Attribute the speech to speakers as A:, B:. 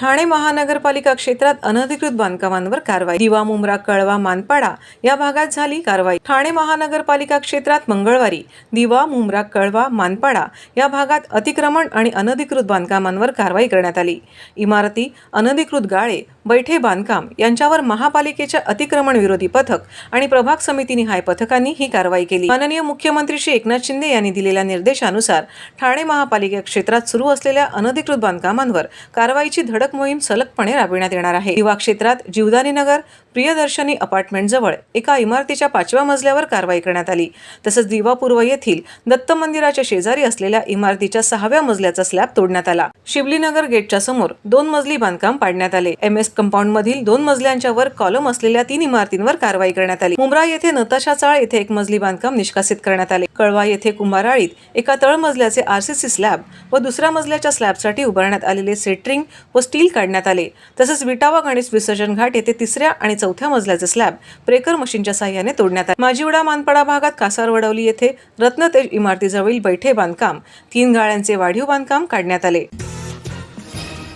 A: ठाणे महानगरपालिका क्षेत्रात अनधिकृत बांधकामांवर कारवाई. दिवा मुंब्रा कळवा मानपाडा या भागात झाली कारवाई. ठाणे महानगरपालिका क्षेत्रात मंगळवारी दिवा मुंब्रा कळवा मानपाडा या भागात अतिक्रमण आणि अनधिकृत बांधकामांवर कारवाई करण्यात आली. इमारती अनधिकृत गाळे बैठे बांधकाम यांच्यावर महापालिकेच्या अतिक्रमण विरोधी पथक आणि प्रभाग समिती निहाय पथकांनी ही कारवाई केली. माननीय मुख्यमंत्री श्री एकनाथ शिंदे यांनी दिलेल्या निर्देशानुसार ठाणे महापालिका क्षेत्रात सुरू असलेल्या अनधिकृत बांधकामांवर कारवाईची धडक मोहीम सलगपणे राबविण्यात येणार आहे. दिवा क्षेत्रात जीवदानी नगर प्रियदर्शनी अपार्टमेंट जवळ एका इमारतीच्या पाचव्या मजल्यावर कारवाई करण्यात आली. तसंच दिवापूर्व येथील दत्त मंदिराच्या शेजारी असलेल्या इमारतीच्या सहाव्या मजल्याचा स्लॅब तोडण्यात आला. शिवलीनगर गेटच्या समोर दोन मजली बांधकाम पाडण्यात आले. एम एस कंपाऊंड मधील दोन मजल्यांच्या वर कॉलम असलेल्या तीन इमारतींवर कारवाई करण्यात आली. मुंब्रा येथे नताशा चाळ येथे एक मजली बांधकाम निष्कासित करण्यात आले. कळवा येथे कुंभाराळीत एका तळमजल्याचे आरसीसी स्लॅब व दुसऱ्या मजल्याच्या स्लॅबसाठी उभारण्यात आलेले सेटरिंग व स्टील काढण्यात आले. तसंच विटावा गणेश विसर्जन घाट येथे तिसऱ्या आणि चौथ्या मजल्याचे स्लॅब ब्रेकर मशीनच्या साह्याने तोडण्यात आले. माजीवडा मानपाडा भागात कासारवडवली येथे रत्नतेज इमारतीजवळील बैठे बांधकाम तीन गाळ्यांचे वाढीव बांधकाम काढण्यात आले.